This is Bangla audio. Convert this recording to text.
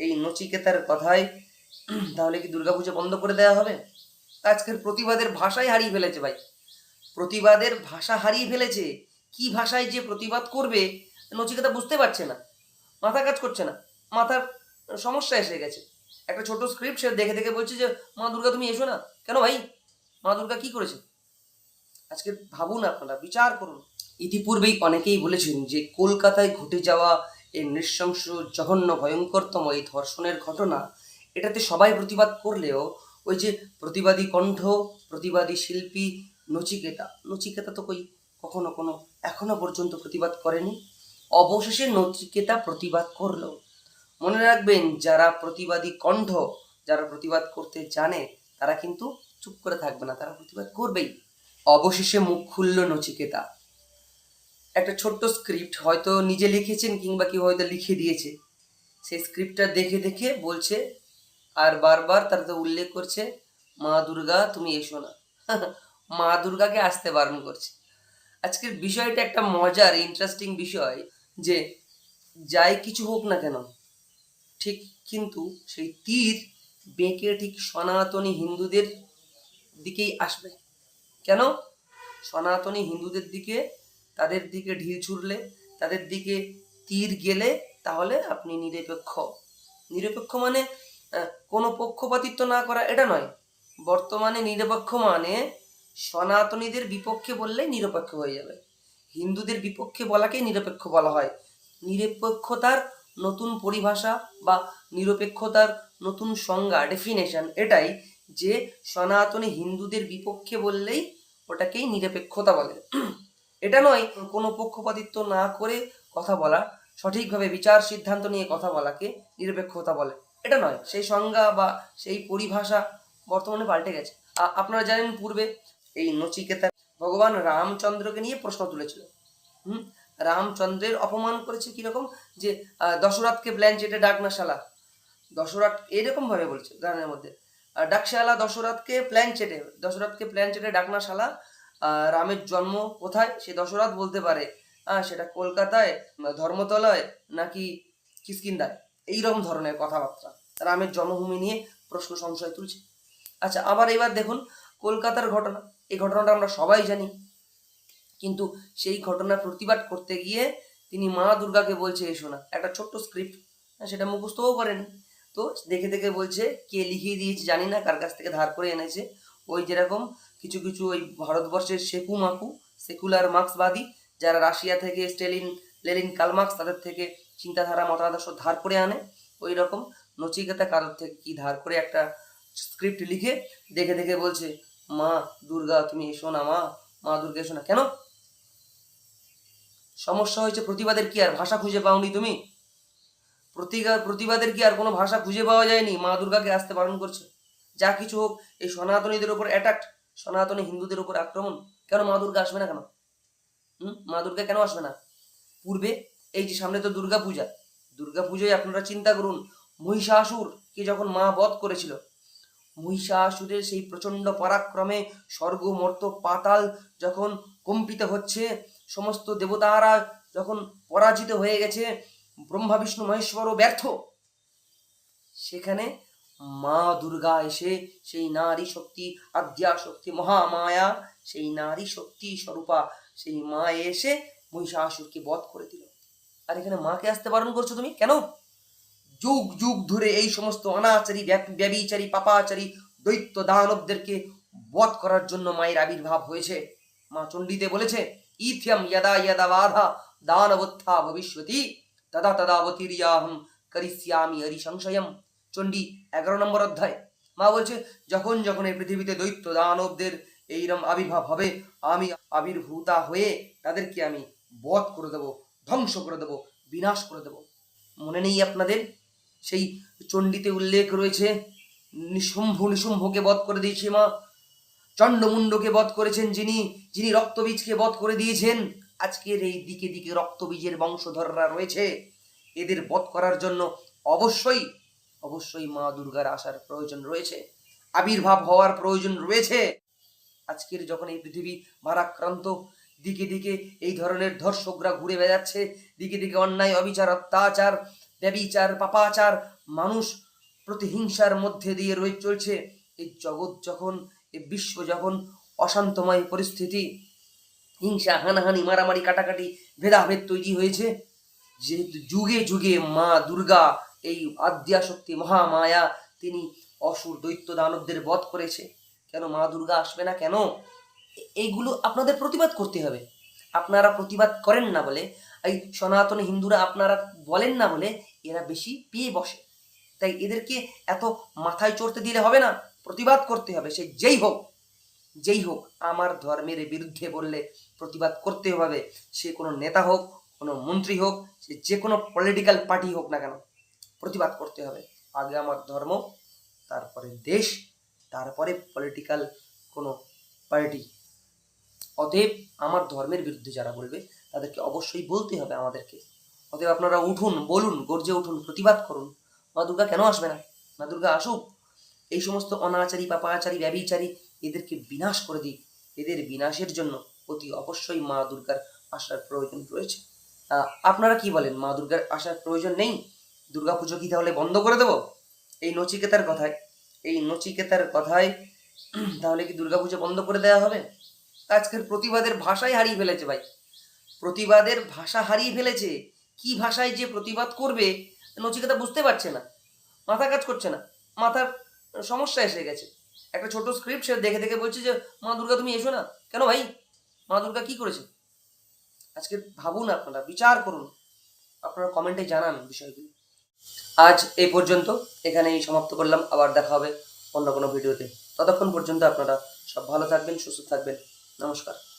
এই নচিকেতার কথায় তাহলে কি দুর্গাপুজো বন্ধ করে দেওয়া হবে? আজকের প্রতিবাদের ভাষাই হারিয়ে ফেলেছে ভাই। প্রতিবাদের ভাষা হারিয়ে ফেলেছে। কি ভাষায় যে প্রতিবাদ করবে, নচিকেতা বুঝতে পারছে না। মাথা কাজ করছে না। মাথার সমস্যা এসে গেছে। একটা ছোট স্ক্রিপ্ট সে দেখে দেখে বলছে যে, মা দুর্গা, তুমি এসো না। কেন ভাই? মা দুর্গা কি করেছে? আজকে ভাবুন আপনারা, বিচার করুন। ইতিপূর্বেই অনেকেই বলেছেন যে, কলকাতায় ঘটে যাওয়া এই নৃশংস, জঘন্য, ভয়ঙ্করতম এই ধর্ষণের ঘটনা, এটাতে সবাই প্রতিবাদ করলেও ওই যে প্রতিবাদী কণ্ঠ, প্রতিবাদী শিল্পী, নচিকেতা নচিকেতা তো কই কখনো কোনো, এখনও পর্যন্ত প্রতিবাদ করেনি। অবশেষে নচিকেতা প্রতিবাদ করল। মনে রাখবেন, যারা প্রতিবাদী কণ্ঠ, যারা প্রতিবাদ করতে জানে, তারা কিন্তু চুপ করে থাকবে না, তারা প্রতিবাদ করবেই। অবশেষে মুখ খুলল নচিকেতা। একটা ছোট্ট স্ক্রিপ্ট হয়তো নিজে লিখেছেন কিংবা কেউ হয়তো লিখে দিয়েছে। সেই স্ক্রিপ্টটা দেখে দেখে বলছে আর বারবার তার তো উল্লেখ করছে, মা দুর্গা, তুমি এসো না। মা দুর্গাকে আসতে বারণ করছে। আজকের বিষয়টা একটা মজার ইন্টারেস্টিং বিষয় যে যাই কিছু হোক না কেন, ঠিক কিন্তু সেই তীর বেঁকে ঠিক সনাতনী হিন্দুদের দিকেই আসবে। কেন? সনাতনী হিন্দুদের দিকে তাদের দিকে ঢিল ছুড়লে, তাদের দিকে তীর গেলে তাহলে আপনি নিরপেক্ষ। নিরপেক্ষ মানে কোনো পক্ষপাতিত্ব না করা, এটা নয়। বর্তমানে নিরপেক্ষ মানে সনাতনীদের বিপক্ষে বললেই নিরপেক্ষ হয়ে যাবে। হিন্দুদের বিপক্ষে বলাকেই নিরপেক্ষ বলা হয়। নিরপেক্ষতার নতুন পরিভাষা বা নিরপেক্ষতার নতুন সংজ্ঞা ডেফিনেশন এটাই যে সনাতনী হিন্দুদের বিপক্ষে বললেই ওটাকেই নিরপেক্ষতা বলে। এটা নয় কোনো পক্ষপাতিত্ব না করে কথা বলা সঠিকভাবে বিচার সিদ্ধান্ত নিয়ে কথা বলাকে নিরপেক্ষতা বলে। এটা নয় সেই সংজ্ঞা বা সেই পরিভাষা বর্তমানে পাল্টে গেছে। আপনারা জানেন পূর্বে এই নচিকেতা ভগবান রামচন্দ্রকে নিয়ে প্রশ্ন তুলেছিল। হুম? রামচন্দ্রের অপমান করেছে কীরকম? যে দশরথকে প্ল্যান চেটে ডাক না শালা দশরথ এরকম ভাবে বলছে গানের মধ্যে। ডাকশালা দশরথকে প্ল্যান চেটে দশরথকে প্ল্যান চেটে ডাকনা শালা আহ, রামের জন্ম কোথায়? সে দশরথ বলতে পারে। সেটা কলকাতায়, ধর্মতলায় নাকি কিসকিন্দায় এইরকম ধরনের কথাবার্তা। রামের জন্মভূমি নিয়ে প্রশ্ন সংশয় তুলছে। আচ্ছা আবার এবার দেখুন কলকাতার ঘটনা। এই ঘটনাটা আমরা সবাই জানি। কিন্তু সেই ঘটনার প্রতিবাদ করতে গিয়ে তিনি মা দুর্গাকে বলছে, এসো না। একটা ছোট্ট স্ক্রিপ্ট সেটা মুখস্থও করেন। তো দেখে দেখে বলছে, কে লিখিয়ে দিয়েছে জানি না, কার কাছ থেকে ধার করে এনেছে? ওই যেরকম কিছু কিছু ওই ভারতবর্ষের সেকু মাকু, সেকুলার মার্ক্সবাদী, যারা রাশিয়া থেকে স্টেলিন লেলিন কালমার্ক্স তাদের থেকে চিন্তাধারা, মতাদর্শ ধার করে আনে। ওই রকম নচিকেতা কারোর থেকে কি ধার করে একটা স্ক্রিপ্ট লিখে দেখে দেখে বলছে, মা দুর্গা, তুমি এসো না মা মা দুর্গা এসো না। কেন? সমস্যা হয়েছে প্রতিবাদের কি আর ভাষা খুঁজে পাওনি তুমি? প্রতিবাদের কি আর কোনো ভাষা খুঁজে পাওয়া যায়নি? মা দুর্গাকে আসতে বারণ করছে। যা কিছু হোক, এই সনাতনীদের উপর অ্যাটাক সনাতনী হিন্দুদের উপর আক্রমণ? কেন মা দুর্গা আসবে না কেন? হুম? মা দুর্গা কেন আসবে না? পূর্বে এই যে সামনে তো দুর্গা পূজা দুর্গা পুজোয় আপনারা চিন্তা করুন, মহিষাসুর কে যখন মা বধ করেছিল, মহিষাসুরের সেই প্রচণ্ড পরাক্রমে স্বর্গ মর্ত পাতাল যখন কম্পিত হচ্ছে, সমস্ত দেবতারা যখন পরাজিত হয়ে গেছে, ব্রহ্মা, বিষ্ণু, মহেশ্বরও ব্যর্থ। সেখানে মা দুর্গা এসে সেই নারী শক্তি, আদ্যা শক্তি, মহামায়া, সেই নারী শক্তি স্বরূপা, সেই মা এসে মহিষাসুরকে বধ করে দিল। আর এখানে মাকে আসতে বারণ করছ তুমি? কেন? যুগ যুগ ধরে এই সমস্ত অনাচারী ব্যভিচারী পাপাচারী, দৈত্য দানবদেরকে বধ করার জন্য মায়ের আবির্ভাব হয়েছে। মা চণ্ডীতে বলেছে, ইথিয়াম যদা যদা বাধা দানবোত্থা ভবিষ্যতি, তদা তদা অবতীর্যাহম করিষ্যামি হরি সংশয়ম চণ্ডী, এগারো নম্বর অধ্যায়। মা বলছে, যখন যখন এই পৃথিবীতে দৈত্য দানবদের এইরকম আবির্ভাব হবে, আমি আবির্ভূতা হয়ে তাদেরকে আমি বধ করে দেব, ধ্বংস করে দেব, বিনাশ করে দেব। মনে নেই আপনাদের? সেই চণ্ডীতে উল্লেখ রয়েছে, নিশুম্ভ, নিশুম্ভকে বধ করে দিয়েছে মা। চণ্ডমুণ্ডকে বধ করেছেন যিনি যিনি রক্তবীজকে বধ করে দিয়েছেন। আজকের এই দিকে দিকে রক্তবীজের বংশধররা রয়েছে। এদের বধ করার জন্য অবশ্যই অবশ্যই মা দুর্গার আসার প্রয়োজন রয়েছে, আবির্ভাব হওয়ার প্রয়োজন রয়েছে। আজকের যখন এই পৃথিবী ভারাক্রান্ত দিকে দিকে এই ধরনের ধর্ষকরা ঘুরে বেড়াচ্ছে, দিকে দিকে অন্যায়, অবিচার, অত্যাচার, ব্যবিচার, পাপাচার, মানুষ প্রতিহিংসার মধ্যে দিয়ে রয়ে চলছে। এই জগৎ যখন এই বিশ্ব যখন অশান্তময় পরিস্থিতি, হিংসা, হানাহানি, মারামারি, কাটাকাটি, ভেদাভেদ তৈরি হয়েছে, যেহেতু যুগে যুগে মা দুর্গা এই আদ্যাশক্তি মহামায়া তিনি অসুর দৈত্য দানবদের বধ করেছে। কেন মা দুর্গা আসবে না কেন? এইগুলো আপনাদের প্রতিবাদ করতে হবে। আপনারা প্রতিবাদ করেন না বলে, এই সনাতনী হিন্দুরা আপনারা বলেন না বলে এরা বেশি পেয়ে বসে। তাই এদেরকে এত মাথায় চড়তে দিলে হবে না, প্রতিবাদ করতে হবে সে যেই হোক যেই হোক, আমার ধর্মের বিরুদ্ধে বললে প্রতিবাদ করতে হবে। সে কোনো নেতা হোক, কোনো মন্ত্রী হোক, সে যে কোনো পলিটিক্যাল পার্টি হোক না কেন। প্রতিবাদ করতে হবে। আগে আমার ধর্ম, তারপরে দেশ, তারপরে পলিটিক্যাল কোনো পার্টি অতএব আমার ধর্মের বিরুদ্ধে যারা বলবে, তাদেরকে অবশ্যই বলতে হবে আমাদেরকে। অতএব আপনারা উঠুন, বলুন, গর্জে উঠুন, প্রতিবাদ করুন। মা দুর্গা কেন আসবে না? মা দুর্গা আসুক। এই সমস্ত অনাচারী পাপাচারী ব্যবিচারী এদেরকে বিনাশ করে দিক। এদের বিনাশের জন্য অতি অবশ্যই মা দুর্গার আসার প্রয়োজন রয়েছে। আপনারা কি বলেন? মা দুর্গার আসার প্রয়োজন নেই? দুর্গা পুজো কি তাহলে বন্ধ করে দেবো? এই নচিকেতার কথায়। এই নচিকেতার কথায় তাহলে কি দুর্গা পুজো বন্ধ করে দেওয়া হবে? আজকের প্রতিবাদের ভাষাই হারিয়ে ফেলেছে ভাই। প্রতিবাদের ভাষা হারিয়ে ফেলেছে। কি ভাষায় যে প্রতিবাদ করবে, নচিকেতা বুঝতে পারছে না। মাথা কাজ করছে না। মাথার সমস্যা এসে গেছে। একটা ছোট স্ক্রিপ্ট সে দেখে দেখে বলছে যে, মা দুর্গা, তুমি এসো না? কেন ভাই? মা দুর্গা কি করেছে? আজকে ভাবুন আপনারা, বিচার করুন। আপনারা কমেন্টে জানান বিষয়গুলি। আজ এই পর্যন্ত, এখানেই সমাপ্ত করলাম, আবার দেখা হবে অন্য কোনো ভিডিওতে। ততক্ষণ পর্যন্ত আপনারা সব ভালো থাকবেন, সুস্থ থাকবেন। নমস্কার।